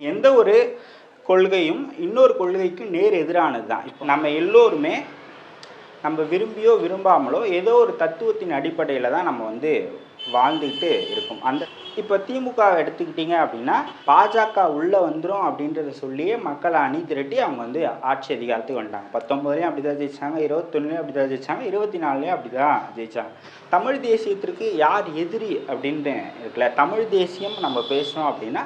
எந்த ஒரு கொள்கையும் இன்னொரு கொள்கைக்கு நேர் எதிரானது தான். இப்போ நம்ம எல்லோருமே நம்ம விரும்பியோ விரும்பாமலோ ஏதோ ஒரு தத்துவத்தின் அடிப்படையில் தான் நம்ம வந்து வாழ்ந்துக்கிட்டு இருக்கோம். அந்த இப்போ திமுக எடுத்துக்கிட்டீங்க அப்படின்னா பாஜக உள்ளே வந்துடும் அப்படின்றத சொல்லியே மக்களை அணி திரட்டி அவங்க வந்து ஆட்சி அதிகாரத்துக்கு வந்துட்டாங்க. பத்தொம்பதுலேயும் அப்படி தான் ஜெயிச்சாங்க இருபத்தொன்னுலேயும் அப்படி தான் ஜெயிச்சாங்க இருபத்தி நாலுலேயும் அப்படி தான் ஜெயிச்சாங்க. தமிழ் தேசியத்திற்கு யார் எதிரி அப்படின்னு இருக்குல்ல தமிழ் தேசியம் நம்ம பேசுகிறோம் அப்படின்னா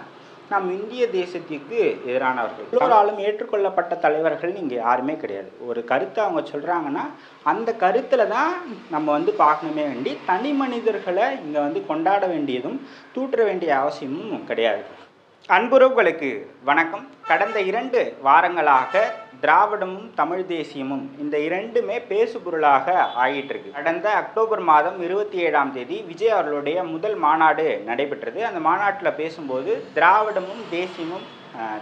நம் இந்திய தேசத்திற்கு எதிரானவர்கள். எல்லோராலும் ஏற்றுக்கொள்ளப்பட்ட தலைவர்கள் இங்கே யாருமே கிடையாது. ஒரு கருத்தை அவங்க சொல்கிறாங்கன்னா அந்த கருத்தில் தான் நம்ம வந்து பார்க்கணுமே வேண்டி தனி மனிதர்களை இங்கே வந்து கொண்டாட வேண்டியதும் தூற்ற வேண்டிய அவசியமும் கிடையாது. அன்புறவுகளுக்கு வணக்கம். கடந்த இரண்டு வாரங்களாக திராவிடமும் தமிழ் தேசியமும் இந்த இரண்டுமே பேசுபொருளாக ஆகிட்டு கடந்த அக்டோபர் மாதம் இருபத்தி ஏழாம் தேதி விஜய் அவர்களுடைய முதல் மாநாடு நடைபெற்றது. அந்த மாநாட்டில் பேசும்போது திராவிடமும் தேசியமும்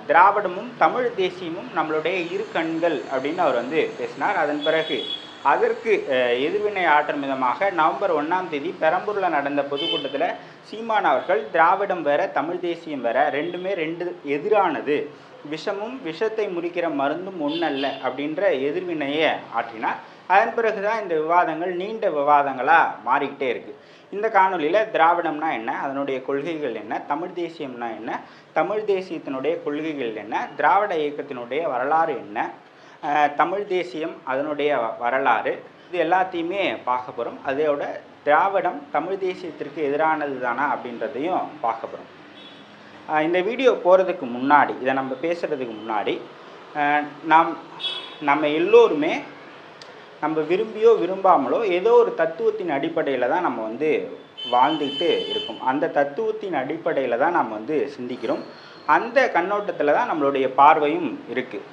திராவிடமும் தமிழ் தேசியமும் நம்மளுடைய இரு கண்கள் அப்படின்னு அவர் வந்து பேசினார். அதன் பிறகு அதற்கு எதிர்வினை ஆற்றும் விதமாக நவம்பர் ஒன்றாம் தேதி பெரம்பூரில் நடந்த பொதுக்கூட்டத்தில் சீமான் அவர்கள் திராவிடம் வேற தமிழ் தேசியம் வேற ரெண்டுமே ரெண்டு எதிரானது. விஷமும் விஷத்தை முறிக்கிற மருந்தும் ஒன்றல்ல அப்படின்ற எதிர்வினையை ஆற்றினார். அதன் பிறகு தான் இந்த விவாதங்கள் நீண்ட விவாதங்களாக மாறிக்கிட்டே இருக்குது இந்த காணொளியில் திராவிடம்னா என்ன அதனுடைய கொள்கைகள் என்ன தமிழ் தேசியம்னா என்ன தமிழ் தேசியத்தினுடைய கொள்கைகள் என்ன திராவிட இயக்கத்தினுடைய வரலாறு என்ன தமிழ் தேசியம் அதனுடைய வ- வரலாறு இது எல்லாத்தையுமே பார்க்க போகிறோம் அதோட திராவிடம் தமிழ் தேசியத்திற்கு எதிரானது தானா அப்படின்றதையும் பார்க்க போகிறோம் இந்த வீடியோ போகிறதுக்கு முன்னாடி இதை நம்ம பேசுகிறதுக்கு முன்னாடி நாம் நம்ம எல்லோருமே நம்ம விரும்பியோ விரும்பாமலோ ஏதோ ஒரு தத்துவத்தின் அடிப்படையில் தான் நம்ம வந்து வாழ்ந்துக்கிட்டு இருக்கும். அந்த தத்துவத்தின் அடிப்படையில் தான் நம்ம வந்து சிந்திக்கிறோம். அந்த கண்ணோட்டத்தில் தான் நம்மளுடைய பார்வையும் இருக்குது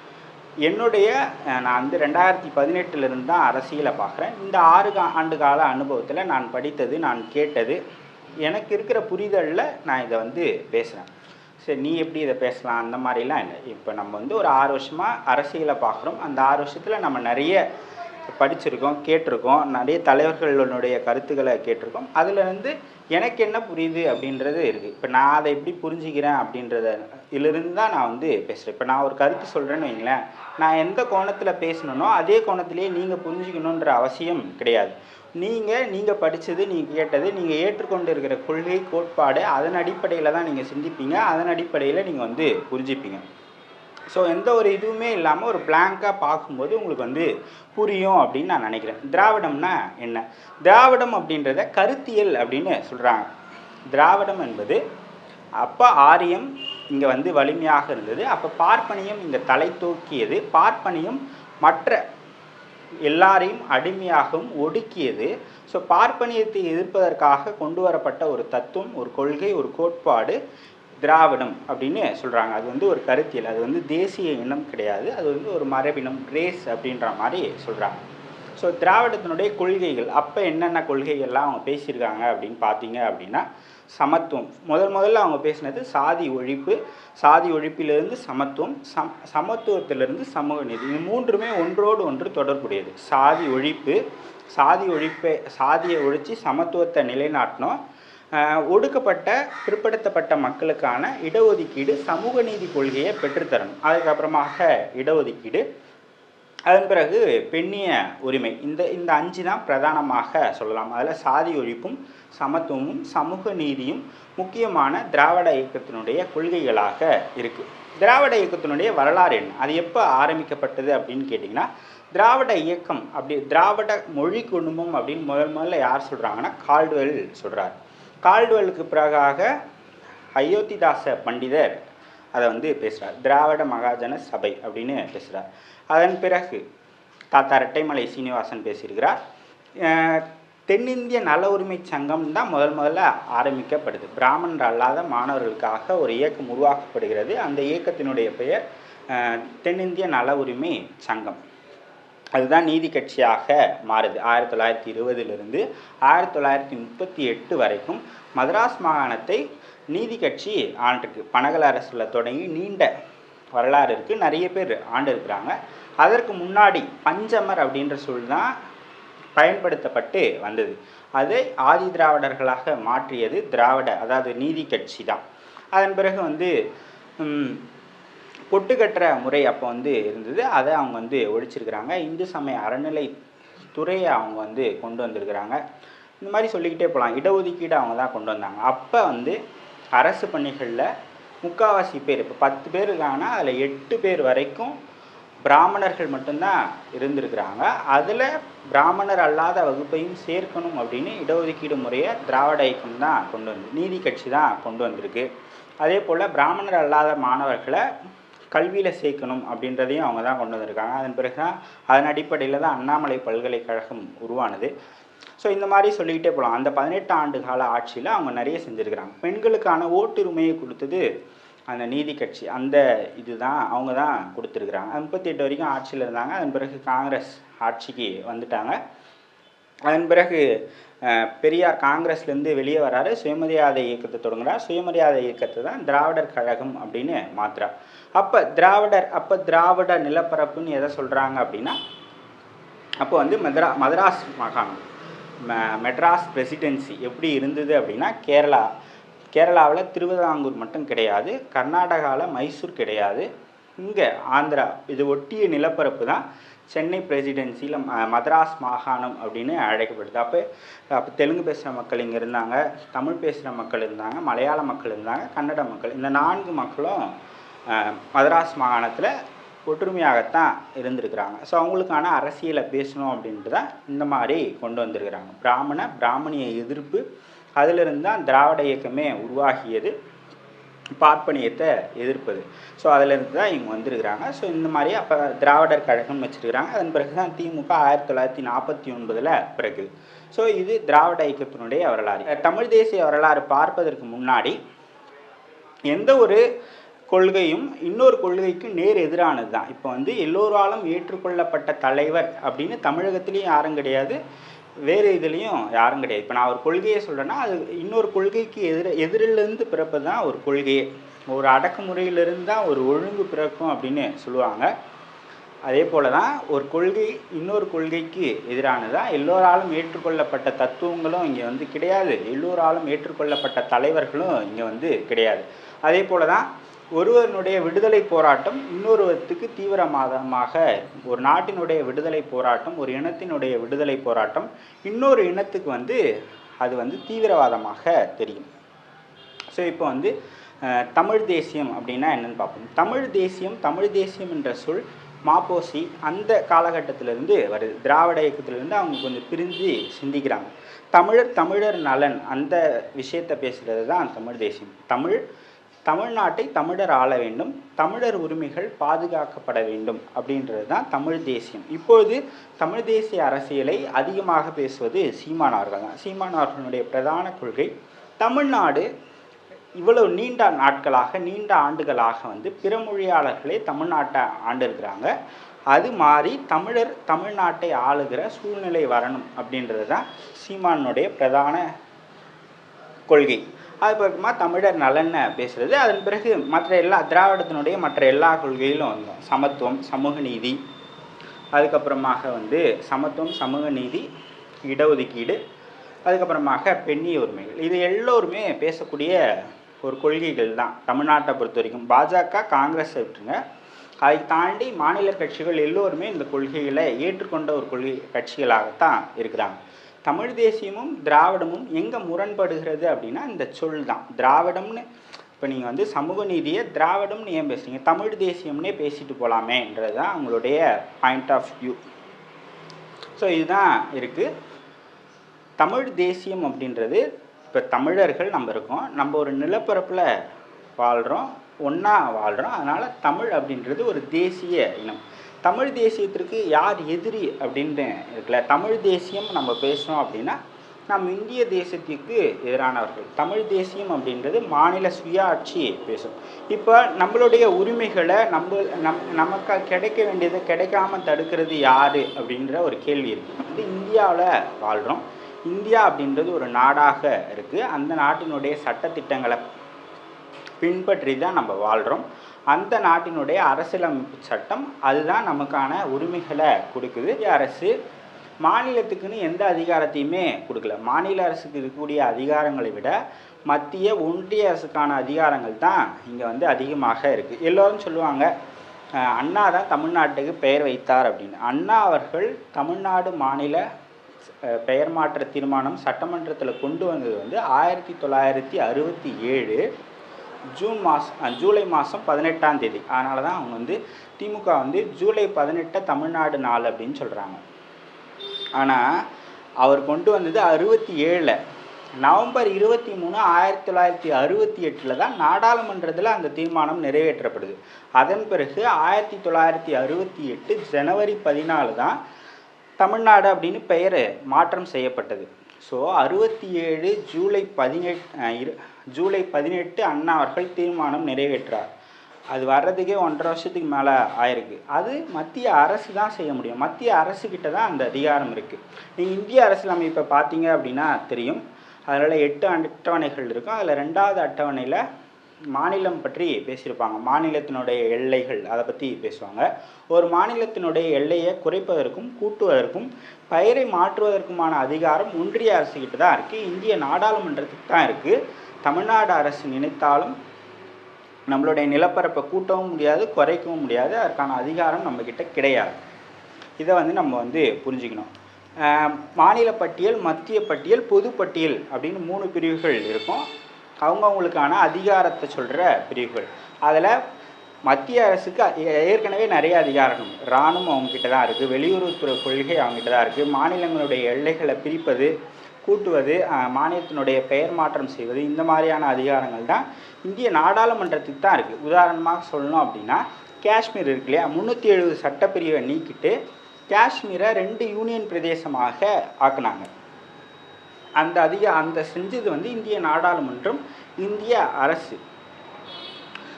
என்னுடைய நான் வந்து ரெண்டாயிரத்தி பதினெட்டுலேருந்து தான் அரசியலை பார்க்குறேன். இந்த ஆறு ஆண்டு கால அனுபவத்தில் நான் படித்தது நான் கேட்டது எனக்கு இருக்கிற புரிதலில் நான் இதை வந்து பேசுகிறேன் சரி நீ எப்படி இதை பேசலாம்? அந்த மாதிரிலாம் இல்லை. இப்போ நம்ம வந்து ஒரு ஆறு வருஷமாக அரசியலை பார்க்குறோம். அந்த ஆறு வருஷத்தில் நம்ம நிறைய படிச்சிருக்கோம் கேட்டிருக்கோம். நிறைய தலைவர்களுடைய கருத்துக்களை கேட்டிருக்கோம். அதில் வந்து எனக்கு என்ன புரியுது அப்படின்றது இருக்குது இப்போ நான் அதை எப்படி புரிஞ்சுக்கிறேன் அப்படின்றத இதிலிருந்து தான் நான் வந்து பேசுகிறேன் இப்போ நான் ஒரு கருத்து சொல்கிறேன்னு வைங்களேன். நான் எந்த கோணத்தில் பேசணுன்னோ அதே கோணத்திலேயே நீங்கள் புரிஞ்சுக்கணுன்ற அவசியம் கிடையாது. நீங்கள் நீங்கள் படித்தது நீங்கள் கேட்டது நீங்கள் ஏற்றுக்கொண்டு இருக்கிற கொள்கை கோட்பாடு அதன் அடிப்படையில் தான் நீங்கள் சிந்திப்பீங்க. அதன் அடிப்படையில் நீங்கள் வந்து புரிஞ்சுப்பீங்க. ஸோ எந்த ஒரு இதுவுமே இல்லாமல் ஒரு பிளாங்காக பார்க்கும்போது உங்களுக்கு வந்து புரியும் அப்படின்னு நான் நினைக்கிறேன். திராவிடம்னா என்ன? திராவிடம் அப்படின்றத கருத்தியல் அப்படின்னு சொல்கிறாங்க திராவிடம் என்பது அப்போ ஆரியம் இங்கே வந்து வலிமையாக இருந்தது. அப்போ பார்ப்பனியம் இங்கே தலை தூக்கியது. பார்ப்பனியம் மற்ற எல்லாரையும் அடிமையாகவும் ஒடுக்கியது. ஸோ பார்ப்பனியத்தை எதிர்ப்பதற்காக கொண்டு வரப்பட்ட ஒரு தத்துவம் ஒரு கொள்கை ஒரு கோட்பாடு திராவிடம் அப்படின்னு சொல்கிறாங்க அது வந்து ஒரு கருத்தியல். அது வந்து தேசிய இனம் கிடையாது. அது வந்து ஒரு மரபினம் ரேஸ் அப்படின்ற மாதிரி சொல்கிறாங்க ஸோ திராவிடத்தினுடைய கொள்கைகள் அப்போ என்னென்ன கொள்கைகள்லாம் அவங்க பேசியிருக்காங்க அப்படின்னு பார்த்தீங்க அப்படின்னா சமத்துவம். முதல் முதல்ல அவங்க பேசினது சாதி ஒழிப்பு சாதி ஒழிப்பிலிருந்து சமத்துவம் சம் சமத்துவத்திலிருந்து சமூக நீதி. இது மூன்றுமே ஒன்றோடு ஒன்று தொடர்புடையது. சாதி ஒழிப்பு சாதி ஒழிப்பை சாதியை ஒழித்து சமத்துவத்தை நிலைநாட்டினோம். ஒடுக்கப்பட்ட பிற்படுத்தப்பட்ட மக்களுக்கான இடஒதுக்கீடு சமூக நீதி கொள்கையை பெற்றுத்தரணும். அதுக்கப்புறமாக இடஒதுக்கீடு. அதன் பிறகு பெண்ணிய உரிமை. இந்த இந்த அஞ்சு தான் பிரதானமாக சொல்லலாம். அதில் சாதி ஒழிப்பும் சமத்துவமும் சமூக நீதியும் முக்கியமான திராவிட இயக்கத்தினுடைய கொள்கைகளாக இருக்குது திராவிட இயக்கத்தினுடைய வரலாறு என்ன? அது எப்போ ஆரம்பிக்கப்பட்டது அப்படின்னு கேட்டிங்கன்னா திராவிட இயக்கம் அப்படி திராவிட மொழி குடும்பம் அப்படின்னு முதல் முதல்ல யார் சொல்கிறாங்கன்னா கால்டுவெல் சொல்கிறார் கால்டுவெலுக்கு பிறகாக அயோத்திதாச பண்டிதர் அதை வந்து பேசுகிறார் திராவிட மகாஜன சபை அப்படின்னு பேசுகிறார் அதன் பிறகு தாத்தா ரெட்டைமலை சீனிவாசன் பேசியிருக்கிறார். தென்னிந்திய நல உரிமை சங்கம் தான் முதல் முதல்ல ஆரம்பிக்கப்படுது. பிராமணர் அல்லாத மாணவர்களுக்காக ஒரு இயக்கம் உருவாக்கப்படுகிறது. அந்த இயக்கத்தினுடைய பெயர் தென்னிந்திய நல உரிமை சங்கம். அதுதான் நீதி கட்சியாக மாறுது. ஆயிரத்தி தொள்ளாயிரத்தி இருபதிலிருந்து ஆயிரத்தி தொள்ளாயிரத்தி முப்பத்தி எட்டு வரைக்கும் மதராஸ் மாகாணத்தை நீதி கட்சி ஆண்டிருக்கு. பனகல அரசில் தொடங்கி நீண்ட வரலாறு இருக்குது நிறைய பேர் ஆண்டு இருக்கிறாங்க அதற்கு முன்னாடி பஞ்சமர் அப்படின்ற சொல் தான் பயன்படுத்தப்பட்டு வந்தது. அதை ஆதி திராவிடர்களாக மாற்றியது திராவிட அதாவது நீதி கட்சி தான். அதன் பிறகு வந்து பொட்டு கட்டுற முறை அப்போ வந்து இருந்தது. அதை அவங்க வந்து ஒழிச்சிருக்கிறாங்க. இந்து சமய அறநிலை துறையை அவங்க வந்து கொண்டு வந்திருக்கிறாங்க. இந்த மாதிரி சொல்லிக்கிட்டே போகலாம் இடஒதுக்கீடு அவங்க தான் கொண்டு வந்தாங்க. அப்போ வந்து அரசு பணிகளில் முக்காவாசி பேர் இப்போ பத்து பேர் இருக்காங்கன்னா அதில் எட்டு பேர் வரைக்கும் பிராமணர்கள் மட்டும்தான் இருந்திருக்கிறாங்க. அதில் பிராமணர் அல்லாத வகுப்பையும் சேர்க்கணும் அப்படின்னு இடஒதுக்கீடு முறையை திராவிட இயக்கம் தான் கொண்டு வந்து நீதி கட்சி தான் கொண்டு வந்திருக்கு. அதே போல் பிராமணர் அல்லாத மாணவர்களை கல்வியில் சேர்க்கணும் அப்படின்றதையும் அவங்க தான் கொண்டு வந்திருக்காங்க. அதன் பிறகு தான் அதன் அடிப்படையில் தான் அண்ணாமலை பல்கலைக்கழகம் உருவானது. ஸோ இந்த மாதிரி சொல்லிக்கிட்டே போகலாம் அந்த பதினெட்டு ஆண்டு கால ஆட்சியில் அவங்க நிறைய செஞ்சுருக்கிறாங்க. பெண்களுக்கான ஓட்டுரிமையை கொடுத்தது அந்த நீதி கட்சி. அந்த இதுதான் அவங்க தான் கொடுத்துருக்குறாங்க. முப்பத்தி எட்டு வரைக்கும் ஆட்சியில் இருந்தாங்க. அதன் பிறகு காங்கிரஸ் ஆட்சிக்கு வந்துட்டாங்க. அதன் பிறகு பெரியார் காங்கிரஸ்லேருந்து வெளியே வராரு. சுயமரியாதை இயக்கத்தை தொடங்குறார். சுயமரியாதை இயக்கத்தை தான் திராவிடர் கழகம் அப்படின்னு மாத்துறார். அப்போ திராவிடர் அப்போ திராவிட நிலப்பரப்புன்னு எதை சொல்கிறாங்க அப்படின்னா அப்போ வந்து மெத்ரா மதராஸ் மாகாணம் ம மெட்ராஸ் பிரசிடென்சி எப்படி இருந்தது அப்படின்னா கேரளா கேரளாவில் திருவிதாங்கூர் மட்டும் கிடையாது கர்நாடகாவில் மைசூர் கிடையாது இங்கே ஆந்திரா இது ஒட்டிய நிலப்பரப்பு தான் சென்னை பிரசிடென்சியில் மதராஸ் மாகாணம் அப்படின்னு அழைக்கப்படுது. அப்போ அப்போ தெலுங்கு பேசுகிற மக்கள் இங்கே இருந்தாங்க தமிழ் பேசுகிற மக்கள் இருந்தாங்க மலையாள மக்கள் இருந்தாங்க கன்னட மக்கள் இந்த நான்கு மக்களும் மதராஸ் மாகாணத்தில் ஒற்றுமையாகத்தான் இருந்திருக்கிறாங்க. ஸோ அவங்களுக்கான அரசியலை பேசணும் அப்படின்ட்டு தான் இந்த மாதிரி கொண்டு வந்திருக்கிறாங்க. பிராமண பிராமணிய எதிர்ப்பு அதிலிருந்து தான் திராவிட இயக்கமே உருவாகியது பார்ப்பனியத்தை எதிர்ப்பது. ஸோ அதிலிருந்து தான் இவங்க வந்திருக்கிறாங்க. ஸோ இந்த மாதிரி அப்போ திராவிடர் கழகம்னு வச்சுருக்கிறாங்க. அதன் பிறகு தான் திமுக ஆயிரத்தி தொள்ளாயிரத்தி நாற்பத்தி ஒன்பதில் பிறகு. ஸோ இது திராவிட இயக்கத்தினுடைய வரலாறு. தமிழ் தேசிய வரலாறு பார்ப்பதற்கு முன்னாடி எந்த ஒரு கொள்கையும் இன்னொரு கொள்கைக்கு நேர் எதிரானது தான் இப்போ வந்து எல்லோராலும் ஏற்றுக்கொள்ளப்பட்ட தலைவர் அப்படின்னு தமிழகத்திலையும் யாரும் கிடையாது. வேறு இதுலேயும் யாரும் கிடையாது. இப்போ நான் ஒரு கொள்கையை சொல்கிறேன்னா அது இன்னொரு கொள்கைக்கு எதிர எதிரிலிருந்து பிறப்பது தான் ஒரு கொள்கையே. ஒரு அடக்குமுறையிலிருந்து தான் ஒரு ஒழுங்கு பிறக்கும் அப்படின்னு சொல்லுவாங்க. அதே போல தான் ஒரு கொள்கை இன்னொரு கொள்கைக்கு எதிரானதா எல்லோராலும் ஏற்றுக்கொள்ளப்பட்ட தத்துவங்களும் இங்கே வந்து கிடையாது. எல்லோராலும் ஏற்றுக்கொள்ளப்பட்ட தலைவர்களும் இங்கே வந்து கிடையாது. அதே போல தான் ஒருவனுடைய விடுதலை போராட்டம் இன்னொருவத்துக்கு தீவிரவாதமாக ஒரு நாட்டினுடைய விடுதலை போராட்டம் ஒரு இனத்தினுடைய விடுதலை போராட்டம் இன்னொரு இனத்துக்கு வந்து அது வந்து தீவிரவாதமாக தெரியும். ஸோ இப்போ வந்து தமிழ் தேசியம் அப்படின்னா என்னென்னு பார்ப்போம். தமிழ் தேசியம் தமிழ் தேசியம் என்ற சொல் மாப்போசி அந்த காலகட்டத்திலிருந்து வருது. திராவிட இயக்கத்திலிருந்து அவங்க கொஞ்சம் பிரிஞ்சு சிந்திக்கிறாங்க. தமிழர் தமிழர் நலன் அந்த விஷயத்தை பேசுகிறது தான் தமிழ் தேசியம். தமிழ் தமிழ்நாட்டை தமிழர் ஆள வேண்டும் தமிழர் உரிமைகள் பாதுகாக்கப்பட வேண்டும் அப்படின்றது தான் தமிழ் தேசியம். இப்பொழுது தமிழ் தேசிய அரசியலை அதிகமாக பேசுவது சீமானார்கள் தான். சீமானார்களுடைய பிரதான கொள்கை தமிழ்நாடு இவ்வளவு நீண்ட நாட்களாக நீண்ட ஆண்டுகளாக வந்து பிற மொழியாளர்களே தமிழ்நாட்டை ஆண்டிருக்கிறாங்க. அது மாறி தமிழர் தமிழ்நாட்டை ஆளுகிற சூழ்நிலை வரணும் அப்படின்றது தான் சீமானுடைய பிரதான கொள்கை. அது தமிழர் நலனை பேசுகிறது அதன் பிறகு மற்ற எல்லா திராவிடத்தினுடைய மற்ற எல்லா கொள்கையிலும் வந்தோம். சமத்துவம் சமூக நீதி அதுக்கப்புறமாக வந்து சமத்துவம் சமூக நீதி இடஒதுக்கீடு அதுக்கப்புறமாக பெண்ணிய உரிமைகள். இது எல்லோருமே பேசக்கூடிய ஒரு கொள்கைகள் தான். தமிழ்நாட்டை பொறுத்த வரைக்கும் பாஜக காங்கிரஸை விட்டுருங்க. அதை தாண்டி மாநில கட்சிகள் எல்லோருமே இந்த கொள்கைகளை ஏற்றுக்கொண்ட ஒரு கொள்கை கட்சிகளாகத்தான் இருக்கிறாங்க. தமிழ் தேசியமும் திராவிடமும் எங்கே முரண்படுகிறது அப்படின்னா இந்த சொல் தான். திராவிடம்னு இப்போ நீங்கள் வந்து சமூக நீதியை திராவிடம்னு ஏன் பேசுகிறீங்க தமிழ் தேசியம்னே பேசிட்டு போகலாமேன்றது தான் அவங்களுடைய பாயிண்ட் ஆஃப் வியூ ஸோ இதுதான் இருக்குது தமிழ் தேசியம் அப்படின்றது இப்போ தமிழர்கள் நம்ம இருக்கோம் நம்ம ஒரு நிலப்பரப்பில் வாழ்கிறோம் ஒன்றா வாழ்கிறோம் அதனால் தமிழ் அப்படின்றது ஒரு தேசிய இனம். தமிழ் தேசியத்திற்கு யார் எதிரி அப்படின்னு இருக்குல்ல தமிழ் தேசியம் நம்ம பேசுகிறோம் அப்படின்னா நம் இந்திய தேசத்திற்கு எதிரானவர்கள். தமிழ் தேசியம் அப்படின்றது மாநில சுயாட்சி பேசும். இப்போ நம்மளுடைய உரிமைகளை நம்ம நம் நமக்கு கிடைக்க வேண்டியதை கிடைக்காம தடுக்கிறது யார் அப்படின்ற ஒரு கேள்வி இருக்குது வந்து இந்தியாவில் வாழ்கிறோம் இந்தியா அப்படின்றது ஒரு நாடாக இருக்குது அந்த நாட்டினுடைய சட்டத்திட்டங்களை பின்பற்றி தான் நம்ம வாழ்கிறோம் அந்த நாட்டினுடைய அரசியலமைப்பு சட்டம் அதுதான் நமக்கான உரிமைகளை கொடுக்குது. அரசு மாநிலத்துக்குன்னு எந்த அதிகாரத்தையுமே கொடுக்கல. மாநில அரசுக்கு இருக்கக்கூடிய அதிகாரங்களை விட மத்திய ஒன்றிய அரசுக்கான அதிகாரங்கள் தான் இங்கே வந்து அதிகமாக இருக்குது எல்லோரும் சொல்லுவாங்க அண்ணா தான் தமிழ்நாட்டுக்கு பெயர் வைத்தார் அப்படின்னு. அண்ணா அவர்கள் தமிழ்நாடு மாநில பெயர் மாற்ற தீர்மானம் சட்டமன்றத்தில் கொண்டு வந்தது வந்து ஆயிரத்தி தொள்ளாயிரத்தி அறுபத்தி ஏழு ஜூன் மாதம் ஜூலை மாதம் பதினெட்டாம் தேதி. அதனால தான் அவங்க வந்து திமுக வந்து ஜூலை பதினெட்டை தமிழ்நாடு நாள் அப்படின்னு சொல்கிறாங்க ஆனால் அவர் கொண்டு வந்தது அறுபத்தி ஏழில் நவம்பர் இருபத்தி மூணு ஆயிரத்தி தொள்ளாயிரத்தி அறுபத்தி எட்டில் தான் நாடாளுமன்றத்தில் அந்த தீர்மானம் நிறைவேற்றப்படுது. அதன் பிறகு ஆயிரத்தி தொள்ளாயிரத்தி அறுபத்தி எட்டு ஜனவரி பதினாலு தான் தமிழ்நாடு அப்படின்னு பெயர் மாற்றம் செய்யப்பட்டது. ஸோ அறுபத்தி ஏழு ஜூலை பதினெட்டு ஜூலை பதினெட்டு அண்ணா அவர்கள் தீர்மானம் நிறைவேற்றார் அது வர்றதுக்கே ஒன்றரை வருஷத்துக்கு மேலே ஆயிருக்கு. அது மத்திய அரசு தான் செய்ய முடியும். மத்திய அரசுக்கிட்ட தான் அந்த அதிகாரம் இருக்குது நீங்கள் இந்திய அரசியலமைப்பை பார்த்தீங்க அப்படின்னா தெரியும். அதில் எட்டு அட்டவணைகள் இருக்கும். அதில் ரெண்டாவது அட்டவணையில் மாநிலம் பற்றி பேசியிருப்பாங்க. மாநிலத்தினுடைய எல்லைகள் அதை பற்றி பேசுவாங்க. ஒரு மாநிலத்தினுடைய எல்லையை குறைப்பதற்கும் கூட்டுவதற்கும் பெயரை மாற்றுவதற்குமான அதிகாரம் ஒன்றிய அரசுக்கிட்ட தான் இருக்குது இந்திய நாடாளுமன்றத்துக்கு தான் இருக்குது தமிழ்நாடு அரசு நினைத்தாலும் நம்மளுடைய நிலப்பரப்பை கூட்டவும் முடியாது குறைக்கவும் முடியாது. அதற்கான அதிகாரம் நம்மக்கிட்ட கிடையாது. இதை வந்து நம்ம வந்து புரிஞ்சுக்கணும். மாநில பட்டியல் மத்திய பட்டியல் பொது பட்டியல் அப்படின்னு மூணு பிரிவுகள் இருக்கும். அவங்கவுங்களுக்கான அதிகாரத்தை சொல்கிற பிரிவுகள். அதில் மத்திய அரசுக்கு ஏ- ஏற்கனவே நிறைய அதிகாரம். இராணுவம் அவங்ககிட்ட தான் இருக்குது வெளியுறவுத்துறை கொள்கை அவங்ககிட்ட தான் இருக்குது மாநிலங்களுடைய எல்லைகளை பிரிப்பது கூட்டுவது மாநிலத்தினுடைய பெயர் மாற்றம் செய்வது இந்த மாதிரியான அதிகாரங்கள் தான் இந்திய நாடாளுமன்றத்துக்கு தான் இருக்குது உதாரணமாக சொல்லணும் அப்படின்னா காஷ்மீர் இருக்கு இல்லையா? முந்நூற்றி எழுபது சட்டப்பிரிவை நீக்கிட்டு காஷ்மீரை ரெண்டு யூனியன் பிரதேசமாக ஆக்குனாங்க. அந்த அதிக அந்த செஞ்சது வந்து இந்திய நாடாளுமன்றம் இந்திய அரசு.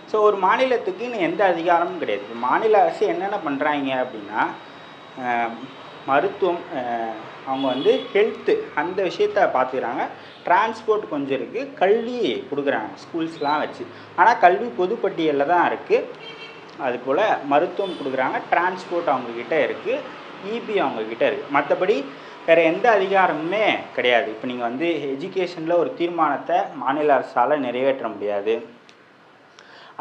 ஸோ ஒரு மாநிலத்துக்குன்னு எந்த அதிகாரமும் கிடையாது. மாநில அரசு என்னென்ன பண்ணுறாங்க அப்படின்னா மருத்துவம் அவங்க வந்து ஹெல்த்து அந்த விஷயத்த பார்த்துக்கிறாங்க டிரான்ஸ்போர்ட் கொஞ்சம் இருக்குது கல்வி கொடுக்குறாங்க. ஸ்கூல்ஸ்லாம் வச்சு. ஆனால் கல்வி பொதுப்பட்டியலில் தான் இருக்குது அதுபோல் மருத்துவம் கொடுக்குறாங்க. டிரான்ஸ்போர்ட் அவங்கக்கிட்ட இருக்குது இபி அவங்கக்கிட்ட இருக்குது மற்றபடி வேறு எந்த அதிகாரமுமே கிடையாது. இப்போ நீங்கள் வந்து எஜுகேஷனில் ஒரு தீர்மானத்தை மாநில அரசால் நிறைவேற்ற முடியாது.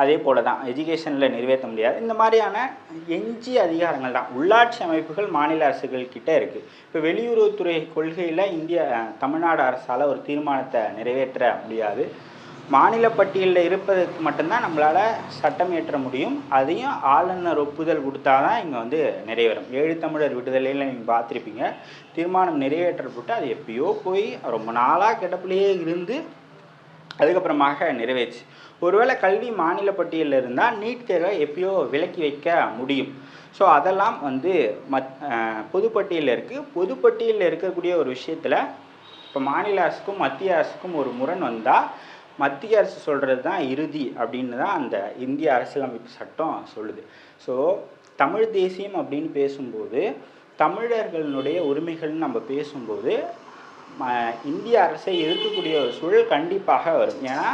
அதே போல தான் எஜுகேஷனில் நிறைவேற்ற முடியாது. இந்த மாதிரியான எஞ்சி அதிகாரங்கள் தான். உள்ளாட்சி அமைப்புகள் மாநில அரசுகள் கிட்டே இருக்குது இப்போ வெளியுறவுத்துறை கொள்கையில் இந்திய தமிழ்நாடு அரசால் ஒரு தீர்மானத்தை நிறைவேற்ற முடியாது. மாநில பட்டியலில் இருப்பதற்கு மட்டும்தான் நம்மளால் சட்டம் இயற்ற முடியும். அதையும் ஆளுநர் ஒப்புதல் கொடுத்தா தான் இங்கே வந்து நிறைவேறும் ஏழு தமிழர் விடுதலையில் நீங்கள் பார்த்துருப்பீங்க. தீர்மானம் நிறைவேற்றப்பட்டு அது எப்பயோ போய் ரொம்ப நாளாக கிடப்பிலேயே இருந்து அதுக்கப்புறமாக நிறைவேச்சு ஒருவேளை கல்வி மாநில பட்டியலில் இருந்தால் நீட் தேர்வை எப்பயோ விலக்கி வைக்க முடியும். ஸோ அதெல்லாம் வந்து மத் பொதுப்பட்டியலில் இருக்குது பொதுப்பட்டியலில் இருக்கக்கூடிய ஒரு விஷயத்தில் இப்போ மாநில அரசுக்கும் மத்திய அரசுக்கும் ஒரு முரண் வந்தால் மத்திய அரசு சொல்கிறது தான் இறுதி அப்படின்னு தான் அந்த இந்திய அரசியலமைப்பு சட்டம் சொல்லுது. ஸோ தமிழ் தேசியம் அப்படின்னு பேசும்போது தமிழர்களுடைய உரிமைகள்னு நம்ம பேசும்போது இந்திய அரசை எதிர்க்கக்கூடிய ஒரு சூழல் கண்டிப்பாக வரும். ஏன்னா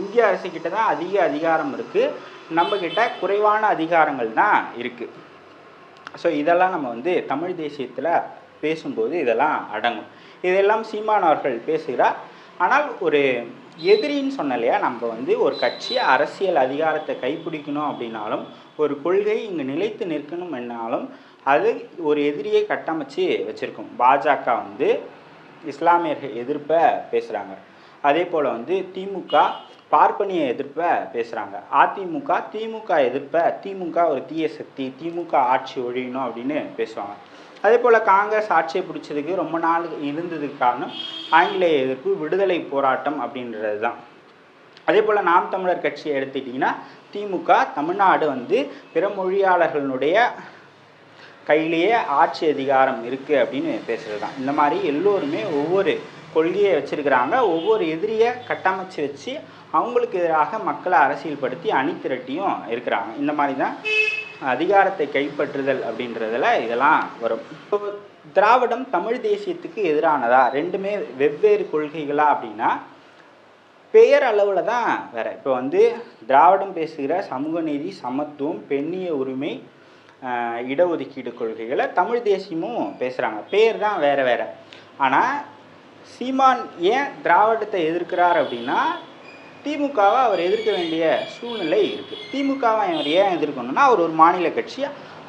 இந்திய அரசுக்கிட்ட தான் அதிக அதிகாரம் இருக்குது நம்மக்கிட்ட குறைவான அதிகாரங்கள் தான் இருக்குது ஸோ இதெல்லாம் நம்ம வந்து தமிழ் தேசியத்தில் பேசும்போது இதெல்லாம் அடங்கும். இதெல்லாம் சீமான் அவர்கள் பேசுகிறார். ஆனால் ஒரு எதிரின்னு சொன்ன இல்லையா நம்ம வந்து ஒரு கட்சி அரசியல் அதிகாரத்தை கைப்பிடிக்கணும் அப்படின்னாலும் ஒரு கொள்கை இங்கே நிலைத்து நிற்கணும் என்னாலும் அது ஒரு எதிரியை கட்டமைச்சு வச்சுருக்கும். பாஜக வந்து இஸ்லாமியர்கள் எதிர்ப்பை பேசுகிறாங்க அதே போல் வந்து திமுக பார்ப்பனிய எதிர்ப்பை பேசுகிறாங்க அதிமுக திமுக எதிர்ப்பை திமுக ஒரு தீய சக்தி திமுக ஆட்சி ஒழியணும் அப்படின்னு பேசுவாங்க. அதே போல் காங்கிரஸ் ஆட்சியை பிடிச்சதுக்கு ரொம்ப நாள் இருந்ததுக்கு காரணம் ஆங்கிலேய எதிர்ப்பு விடுதலை போராட்டம் அப்படின்றது தான் அதே போல் நாம் தமிழர் கட்சியை எடுத்துக்கிட்டிங்கன்னா திமுக தமிழ்நாடு வந்து பிற மொழியாளர்களுடைய கையிலேயே ஆட்சி அதிகாரம் இருக்குது அப்படின்னு பேசுகிறது தான் இந்த மாதிரி எல்லோருமே ஒவ்வொரு கொள்கையை வச்சுருக்கிறாங்க. ஒவ்வொரு எதிரியை கட்டமைச்சு வச்சு அவங்களுக்கு எதிராக மக்களை அரசியல்படுத்தி அணிதிரட்டியும் இருக்கிறாங்க. இந்த மாதிரி தான் அதிகாரத்தை கைப்பற்றுதல் அப்படின்றதுல இதெல்லாம் வரும். இப்போ திராவிடம் தமிழ் தேசியத்துக்கு எதிரானதா? ரெண்டுமே வெவ்வேறு கொள்கைகளா அப்படின்னா பெயர் அளவில் தான் வேற. இப்போ வந்து திராவிடம் பேசுகிற சமூக நீதி சமத்துவம் பெண்ணிய உரிமை இடஒதுக்கீடு கொள்கைகளை தமிழ் தேசியமும் பேசுகிறாங்க பேர் தான் வேறு வேறு. ஆனால் சீமான் ஏன் திராவிடத்தை எதிர்க்கிறார் அப்படின்னா திமுகவை அவர் எதிர்க்க வேண்டிய சூழ்நிலை இருக்குது திமுகவை அவர் ஏன் எதிர்க்கணும்னா அவர் ஒரு மாநில கட்சி.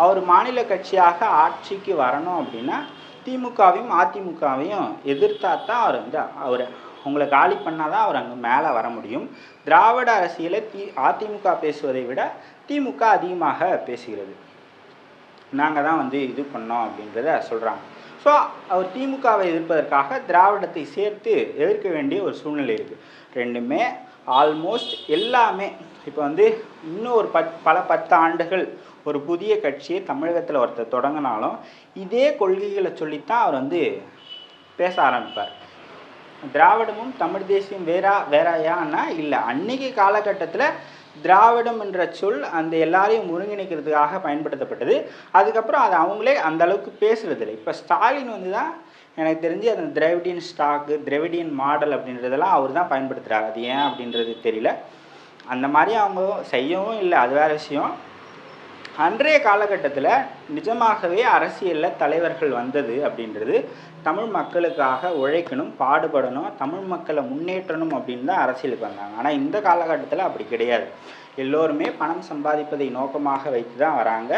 அவர் மாநில கட்சியாக ஆட்சிக்கு வரணும் அப்படின்னா திமுகவையும் அதிமுகவையும் எதிர்த்தா தான் அவர் வந்து அவர் உங்களை காலி பண்ணால் தான் அவர் அங்கே மேலே வர முடியும். திராவிட அரசியலை தி அதிமுக பேசுவதை விட திமுக அதிகமாக பேசுகிறது. நாங்கள் தான் வந்து இது பண்ணோம் அப்படின்றத சொல்கிறாங்க ஸோ அவர் திமுகவை எதிர்ப்பதற்காக திராவிடத்தை சேர்த்து எதிர்க்க வேண்டிய ஒரு சூழ்நிலை இருக்குது ரெண்டுமே ஆல்மோஸ்ட் எல்லாமே இப்போ வந்து இன்னும் ஒரு பத் பல பத்து ஆண்டுகள் ஒரு புதிய கட்சியை தமிழகத்தில் ஒருத்தர் தொடங்கினாலும் இதே கொள்கைகளை சொல்லித்தான் அவர் வந்து பேச ஆரம்பிப்பார். திராவிடமும் தமிழ் தேசியம் வேறா வேறாயான்னா இல்லை அன்னைக்கு காலகட்டத்தில் திராவிடம் என்ற சொல் அந்த எல்லாரையும் ஒருங்கிணைக்கிறதுக்காக பயன்படுத்தப்பட்டது. அதுக்கப்புறம் அது அவங்களே அந்த அளவுக்கு பேசுறதில்லை. இப்போ ஸ்டாலின் வந்து தான் எனக்கு தெரிஞ்சு அந்த திராவிடியன் ஸ்டாக்கு திராவிடியன் மாடல் அப்படின்றதெல்லாம் அவர் தான் பயன்படுத்துகிறார் அது ஏன் அப்படின்றது தெரியல. அந்த மாதிரி அவங்க செய்யவும் இல்லை. அது வேறு விஷயம். அன்றைய காலகட்டத்தில் நிஜமாகவே அரசியலில் தலைவர்கள் வந்தது அப்படின்றது தமிழ் மக்களுக்காக உழைக்கணும் பாடுபடணும் தமிழ் மக்களை முன்னேற்றணும் அப்படின்னு தான் அரசியலுக்கு வந்தாங்க. ஆனால் இந்த காலகட்டத்தில் அப்படி கிடையாது. எல்லோருமே பணம் சம்பாதிப்பதை நோக்கமாக வைத்து தான் வராங்க.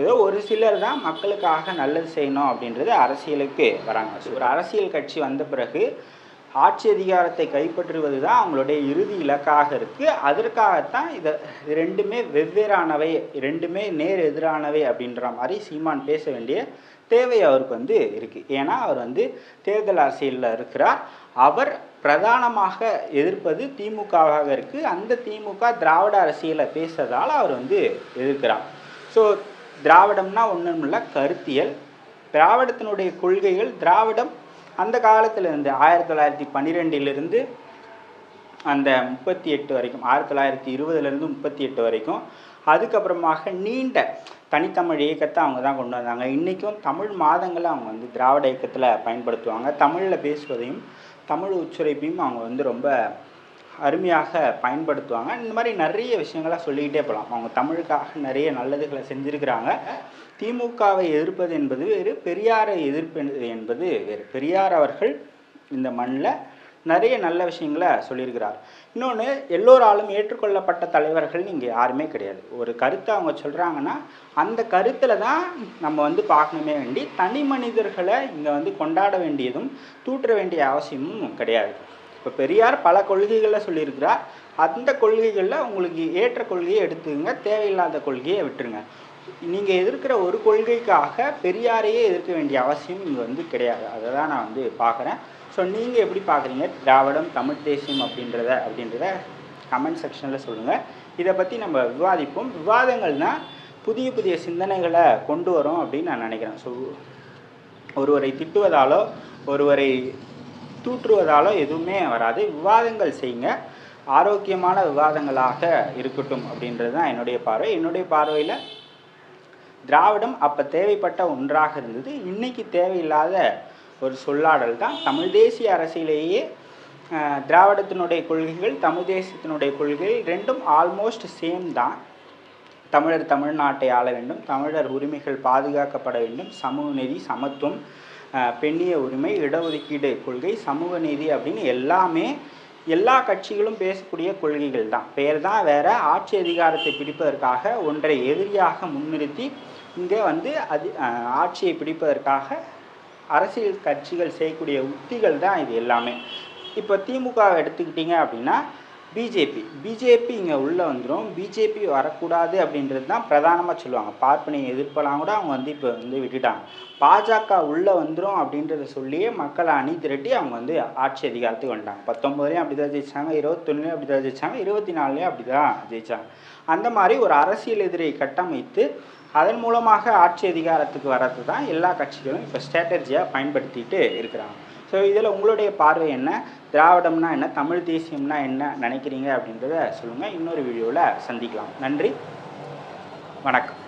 ஏதோ ஒரு சிலர் தான் மக்களுக்காக நல்லது செய்யணும் அப்படின்றது அரசியலுக்கு வராங்க. ஒரு அரசியல் கட்சி வந்த பிறகு ஆட்சி அதிகாரத்தை கைப்பற்றுவது தான் அவங்களுடைய இறுதி இலக்காக இருக்குது அதற்காகத்தான் இதை ரெண்டுமே வெவ்வேறானவை ரெண்டுமே நேர் எதிரானவை அப்படின்ற மாதிரி சீமான் பேச வேண்டிய தேவை அவருக்கு வந்து இருக்குது ஏன்னா அவர் வந்து தேர்தல் அரசியலில் இருக்கிறார். அவர் பிரதானமாக எதிர்ப்பது திமுகவாக இருக்குது அந்த திமுக திராவிட அரசியலை பேசுறதால் அவர் வந்து எதிர்க்கிறார். ஸோ திராவிடம்னா ஒன்றும் இல்லை கருத்தியல். திராவிடத்தினுடைய கொள்கைகள் திராவிடம் அந்த காலத்துல இருந்து ஆயிரத்தி தொள்ளாயிரத்தி பன்னிரெண்டிலிருந்து அந்த முப்பத்தி எட்டு வரைக்கும் ஆயிரத்தி தொள்ளாயிரத்தி இருபதுலேருந்து முப்பத்தி எட்டு வரைக்கும் அதுக்கப்புறமாக நீண்ட தனித்தமிழ் இயக்கத்தை அவங்க தான் கொண்டு வந்தாங்க. இன்றைக்கும் தமிழ் மாதங்களை அவங்க வந்து திராவிட இயக்கத்தில் பயன்படுத்துவாங்க. தமிழில் பேசுவதையும் தமிழ் உச்சரிப்பையும் அவங்க வந்து ரொம்ப அருமையாக பயன்படுத்துவாங்க. இந்த மாதிரி நிறைய விஷயங்களை சொல்லிக்கிட்டே போகலாம். அவங்க தமிழுக்காக நிறைய நல்லதுகளை செஞ்சுருக்கிறாங்க. திமுகவை எதிர்ப்பது என்பது வேறு பெரியாரை எதிர்ப்பது என்பது வேறு. பெரியார் அவர்கள் இந்த மண்ணில் நிறைய நல்ல விஷயங்களை சொல்லியிருக்கிறார். இன்னொன்று எல்லோராலும் ஏற்றுக்கொள்ளப்பட்ட தலைவர்கள் இங்கே யாருமே கிடையாது. ஒரு கருத்தை அவங்க சொல்கிறாங்கன்னா அந்த கருத்தில் தான் நம்ம வந்து பார்க்கணுமே வேண்டி தனி மனிதர்களை இங்கே வந்து கொண்டாட வேண்டியதும் தூற்ற வேண்டிய அவசியமும் கிடையாது. இப்போ பெரியார் பல கொள்கைகளை சொல்லியிருக்கிறார். அந்த கொள்கைகளில் உங்களுக்கு ஏற்ற கொள்கையை எடுத்துக்கங்க தேவையில்லாத கொள்கையை விட்டுருங்க. நீங்கள் எதிர்க்கிற ஒரு கொள்கைக்காக பெரியாரையே எதிர்க்க வேண்டிய அவசியம் இங்கே வந்து கிடையாது. அதை தான் நான் வந்து பார்க்குறேன். ஸோ நீங்கள் எப்படி பார்க்குறீங்க? திராவிடம் தமிழ் தேசியம் அப்படின்றத அப்படின்றத கமெண்ட் செக்ஷனில் சொல்லுங்கள் இதை பற்றி நம்ம விவாதிப்போம். விவாதங்கள்னால் புதிய புதிய சிந்தனைகளை கொண்டு வரும் அப்படின்னு நான் நினைக்கிறேன். ஸோ ஒருவரை திட்டுவதாலோ ஒருவரை தூற்றுவதாலோ எதுவுமே வராது. விவாதங்கள் செய்யுங்க. ஆரோக்கியமான விவாதங்களாக இருக்கட்டும் அப்படின்றது தான் என்னுடைய பார்வை. என்னுடைய பார்வையில் திராவிடம் அப்போ தேவைப்பட்ட ஒன்றாக இருந்தது. இன்றைக்கி தேவையில்லாத ஒரு சொல்லாடல் தான். தமிழ் தேசிய அரசியலேயே திராவிடத்தினுடைய கொள்கைகள் தமிழ் தேசியத்தினுடைய கொள்கைகள் ரெண்டும் ஆல்மோஸ்ட் சேம் தான். தமிழர் தமிழ்நாட்டை ஆள வேண்டும். தமிழர் உரிமைகள் பாதுகாக்கப்பட வேண்டும். சமூக நீதி சமத்துவம் பெண்ணிய உரிமை இடஒதுக்கீடு கொள்கை சமூக நீதி அப்படின்னு எல்லாமே எல்லா கட்சிகளும் பேசக்கூடிய கொள்கைகள் தான். பேர் தான் வேற ஆட்சி அதிகாரத்தை பிடிப்பதற்காக ஒன்றை எதிரியாக முன்னிறுத்தி இங்கே வந்து அது ஆட்சியை பிடிப்பதற்காக அரசியல் கட்சிகள் செய்யக்கூடிய உத்திகள் தான் இது எல்லாமே. இப்போ திமுகவை எடுத்துக்கிட்டிங்க அப்படின்னா பிஜேபி பிஜேபி இங்கே உள்ளே வந்துடும் பிஜேபி வரக்கூடாது அப்படின்றது தான் பிரதானமாக சொல்லுவாங்க. பார்ப்பனை எதிர்ப்பெல்லாம் கூட அவங்க வந்து இப்போ வந்து விட்டுட்டாங்க. பாஜக உள்ளே வந்துடும் அப்படின்றத சொல்லியே மக்களை அணி திரட்டி அவங்க வந்து ஆட்சி அதிகாரத்துக்கு வந்துட்டாங்க. பத்தொம்பதுலேயும் அப்படி தான் ஜெயிச்சாங்க. இருபத்தொன்னுலேயும் அப்படி தான் ஜெயிச்சாங்க. இருபத்தி நாலுலேயும் அப்படி தான் ஜெயிச்சாங்க. அந்த மாதிரி ஒரு அரசியல் எதிரை கட்டமைத்து அதன் மூலமாக ஆட்சி அதிகாரத்துக்கு வர்றது தான் எல்லா கட்சிகளும் இப்போ ஸ்ட்ராட்டஜியாக பயன்படுத்திட்டு இருக்கிறாங்க. ஸோ இதில் உங்களுடைய பார்வை என்ன? திராவிடம்னா என்ன? தமிழ் தேசியம்னா என்ன நினைக்கிறீங்க அப்படின்றத சொல்லுங்கள் இன்னொரு வீடியோவில் சந்திக்கலாம். நன்றி. வணக்கம்.